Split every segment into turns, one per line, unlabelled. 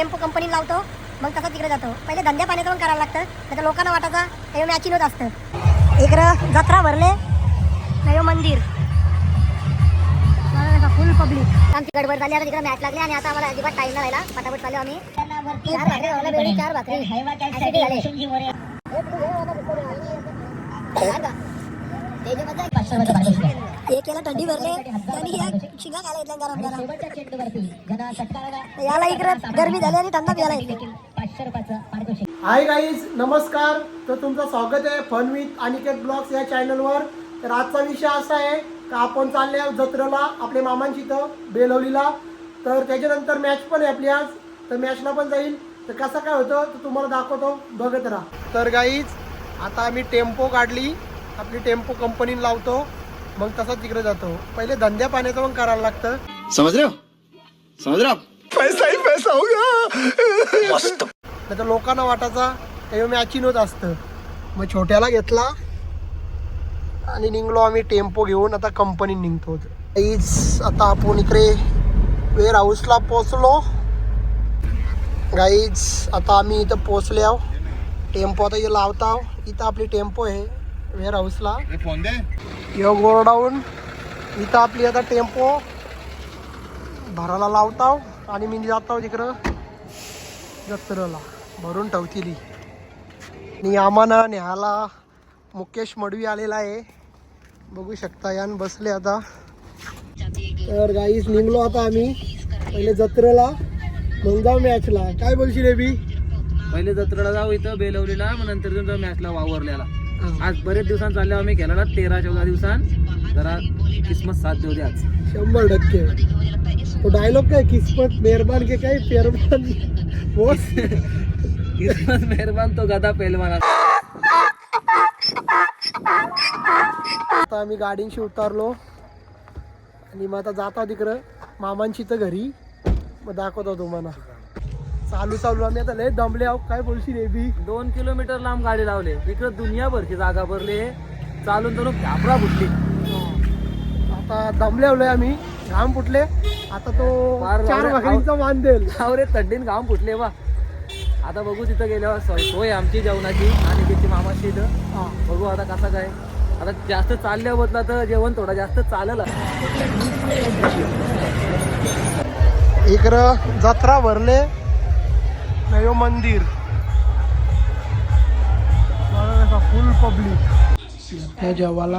Tempo company लावतो मग तसं तिकडे जातो. पहिले धंद्या पाण्याचं पण करायला लागतं नाही लोकांना वाटायचा हे मॅचिंग होत असतं. इकडं जत्रा भरले नाही मंदिर फुल पब्लिक आमची गडबड झाली आता तिकडे मॅच लागली आणि आता आम्हाला अजिबात टाइम नाही राहिला. पटापट चालू आम्ही. भाकरी चार भाकरी. Acidity झाली. चार का? एक याला थंडी भरले आणि या शिंगा खायला येतल्या गरम गरम. याला इकडे गरमी झाली आणि थंड प्यायला येते
हाय गाईज नमस्कार. तर तुमचं स्वागत आहे फन विथ अनिकेत ब्लॉग्स या चॅनलवर तर आजचा विषय असा आहे का आपण चालले जत्रेला आपल्या मामांची इथं बेलवलीला. तर त्याच्यानंतर मॅच पण आहे आपली आज. तर मॅचला पण जाईल. तर कसं काय होतं तर तुम्हाला दाखवतो. बघत राहा. तर गाईज आता आम्ही टेम्पो काढली. आपली टेम्पो कंपनीला लावतो. मग तसंच तिकडे जातो. पहिले धंद्या पाण्याचं पण करायला लागतं.
समझ रहे हो समझ रहे हो आप
नाही तर लोकांना वाटायचा हे मॅचिंग होत असतं. मग छोट्याला घेतला आणि निघलो आम्ही टेम्पो घेऊन. आता कंपनीत निघतो. गाईज आता आपण इकडे वेअर हाऊसला पोचलो गाईज आता आम्ही इथं पोचले आहो टेम्पो आता इथं लावता. इथं आपली टेम्पो आहे. वेअर हाऊसला
फोन दे.
यो गोडाऊन. इथं आपली आता टेम्पो. भरायला लावताव आणि मी जातो तिकडं जत्रेला भरून ठेवतील आणि आम्हाला न्यायला मुकेश मडवी आलेला आहे. बघू शकता यान बसले आता. तर गाईस निघलो आता आम्ही. पहिले जत्रेला. मग जाऊ मॅचला काय बोलशील रे बी?
पहिले जत्रेला जाऊ इथं बेलवलीला. मग नंतर जाऊ मॅचला वावरल्याला आज बरेच दिवसांत चालले आम्ही खेळायला तेरा चौदा दिवसांत जरा किस्मत साथ देऊ दे आज.
शंभर टक्के. तो डायलॉग काय? किस्मत मेहरबान के काय? पेरबान
किस्मत मेहरबान तो गदा पेलवान
आता आम्ही गाडींशी उतरलो. आणि मग आता जातो तिकडं मामांची तर घरी. मग दाखवतो तुम्हाला. चालू चालू आम्ही आता लय दमले आहो काय बोलशील रे बी?
दोन किलोमीटर लांब गाडी लावले. इकडं दुनियाभरची जागा भरली. चालून चालून घाबरा फुटली.
आता दमले आलोय आम्ही. घाम फुटले. आता तो
फार
चार
एवढे-
भाकरीचा मान देईल.
रे थंडीन घाम फुटले वा आता बघू तिथं गेल्यावर सोय सोय आमची जेवणाची आणि तिची मामाची इथं.
हा.
बघू आता कसं काय. आता जास्त चालल्या बदला तर जेवण थोडं जास्त चालेल.
इकडं जत्रा भरले. नयो मंदिर. फुल पब्लिक जेवाला.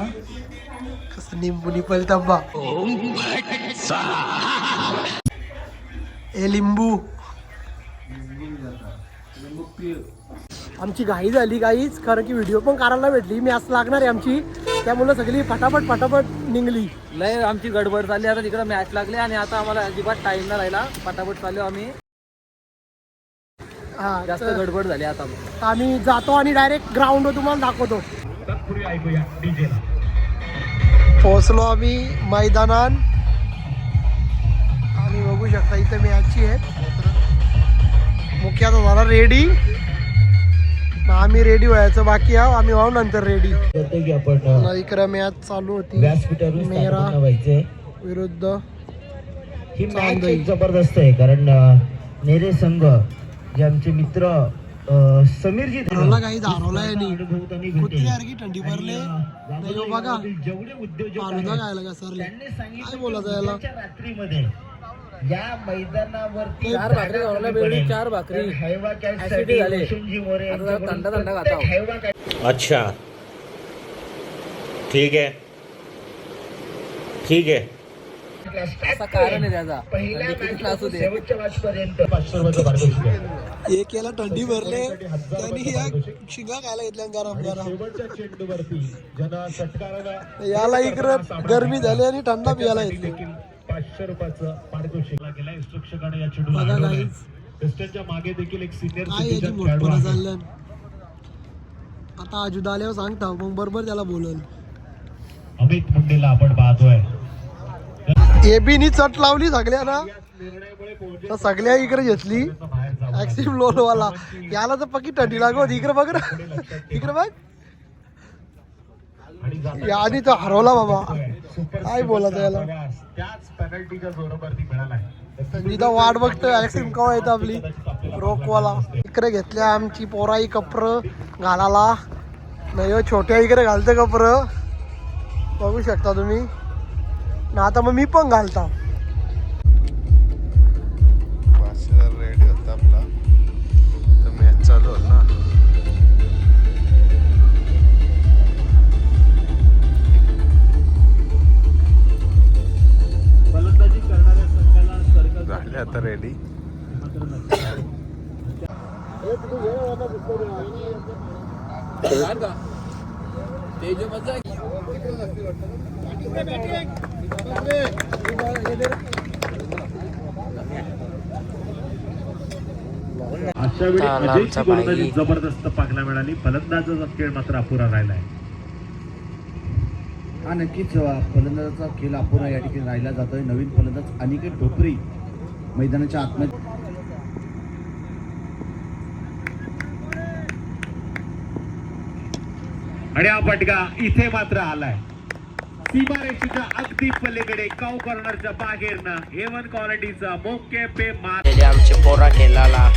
कसं निंबू निपल डब्बा ए लिंबू. आमची घाई झाली गाईच कारण की व्हिडिओ पण करायला भेटली. मी असं लागणार आहे आमची. त्यामुळे सगळी फटाफट फटाफट निघली.
लय आमची गडबड चालली. आता तिकडे मॅच लागले आणि आता आम्हाला अजिबात टाइम नाही राहिला. पटापट चाललो आम्ही.
हा
जास्त
तर
गडबड झाली आता
आम्ही जातो आणि डायरेक्ट ग्राउंडवर तुम्हाला दाखवतो. पोहोचलो आम्ही मैदानात. आणि बघू शकता इथे मॅचची आहेत मुख्य आता झाला रेडी आम्ही रेडी व्हायचं बाकी आहो. आम्ही व्हाव नंतर रेडी
की आपण अ,
इकडे मॅच चालू होती.
व्यासपीठावरून
मेरा
स्थापना व्हायचंय
विरुद्ध
ही मॅच. एक जबरदस्त आहे कारण अ, नेरे संघ जे आमचे मित्र समीरजी
थंडी भरले बघा.
जेवढे उद्योजक रात्रीमध्ये या मैदानावरती
चार भाकरी चार भाकरी.
अच्छा. ठीक है ठीक है
असा कारण आहे त्याचा. किती.
एक याला थंडी भरले त्यांनी या शिंगा खायला घेतल्या गरम गरम. याला इकडं गरमी झाली आणि थंडा पियाला येते
देखील पाचशे रुपयाचं पारितोषिक गेला या चेंडूला मागे देखील एक सिनियर सिटीजन खेळाडू आहे.
आता अजून आल्यावर सांगता मग बरोबर त्याला बोलल
अमित मुंडेला आपण पाहतोय.
एबीनी चट लावली सगळ्या ना तर सगळ्या इकडे घेतली. ऍक्सिम लोनवाला याला तर पक्की थंडी लागत इकडे बघ ना. इकडे बघ. याने तो हरवला बाबा. काय बोला याला?
त्याच पेनल्टीच्या
वाट बघतोय. ऍक्सिम कवा येतं आपली? रोकवाला इकडे घेतल्या आमची पोराई कपर घालाला. नाही हो, छोट्या इकडे घालते कपर. बघू शकता तुम्ही. ना आता मग मी पण घालता.
रेडी होता आपला. तर मॅच चालू होत ना. झाले आता रेडी
अशा वेळी अजयची गोलंदाजी जबरदस्त पाहायला मिळाली. फलंदाजाचा खेळ मात्र अपुरा राहिलाय.
हा नक्कीच फलंदाजाचा खेळ अपुरा या ठिकाणी राहिला जातोय. नवीन फलंदाज अनिकेत ढोपरे मैदानाच्या आतमध्ये.
आणि हा फटका इथे मात्र आलाय. सीमारेषेच्या अगदी पलीकडे काऊ कॉर्नरच्या बाहेरनं हेवन क्वालिटीचा मोके पे मार.
आमचे पोरा खेळाला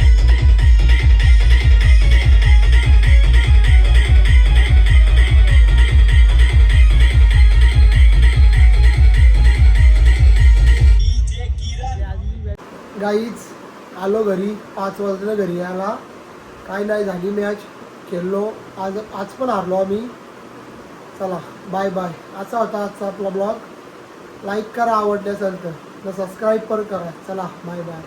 गाईच आलो घरी पाच वाजता घरी यायला. काय नाही झाली मॅच खेळलो. आज आज पण हारलो आम्ही. चला बाय बाय असा होता आजचा आपला ब्लॉग लाईक करा आवडले असेल तर सबस्क्राईब पण करा. चला बाय बाय